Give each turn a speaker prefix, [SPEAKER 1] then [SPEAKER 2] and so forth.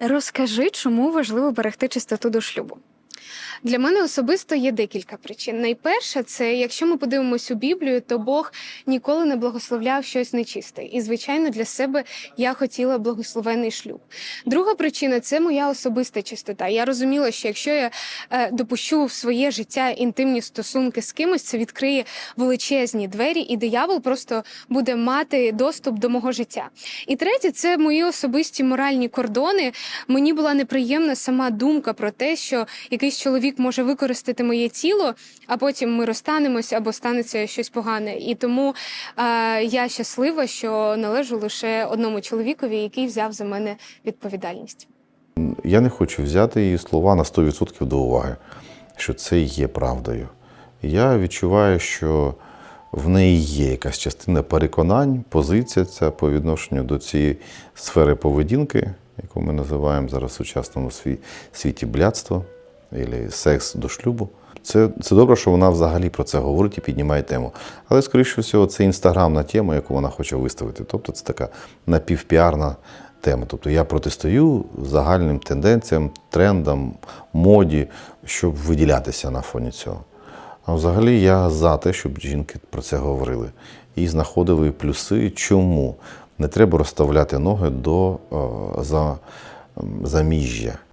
[SPEAKER 1] Розкажи, чому важливо берегти чистоту до шлюбу.
[SPEAKER 2] Для мене особисто є декілька причин. Найперше, це якщо ми подивимось у Біблію, то Бог ніколи не благословляв щось нечисте. І, звичайно, для себе я хотіла благословений шлюб. Друга причина це моя особиста чистота. Я розуміла, що якщо я е, допущу в своє життя інтимні стосунки з кимось, це відкриє величезні двері, і диявол просто буде мати доступ до мого життя. І третє, це мої особисті моральні кордони. Мені була неприємна сама думка про те, що якийсь чоловік може використати моє тіло, а потім ми розстанемось або станеться щось погане. І тому е, я щаслива, що належу лише одному чоловікові, який взяв за мене відповідальність.
[SPEAKER 3] Я не хочу взяти її слова на 100% до уваги, що це є правдою. Я відчуваю, що в неї є якась частина переконань, позиція ця по відношенню до цієї сфери поведінки, яку ми називаємо зараз в сучасному сві- світі блядство або секс до шлюбу. Це, це добре, що вона взагалі про це говорить і піднімає тему. Але, скоріше всього, це інстаграмна тема, яку вона хоче виставити. Тобто це така напівпіарна тема. Тобто я протистою загальним тенденціям, трендам, моді, щоб виділятися на фоні цього. А взагалі я за те, щоб жінки про це говорили і знаходили плюси, чому не треба розставляти ноги до е, за, заміжжя.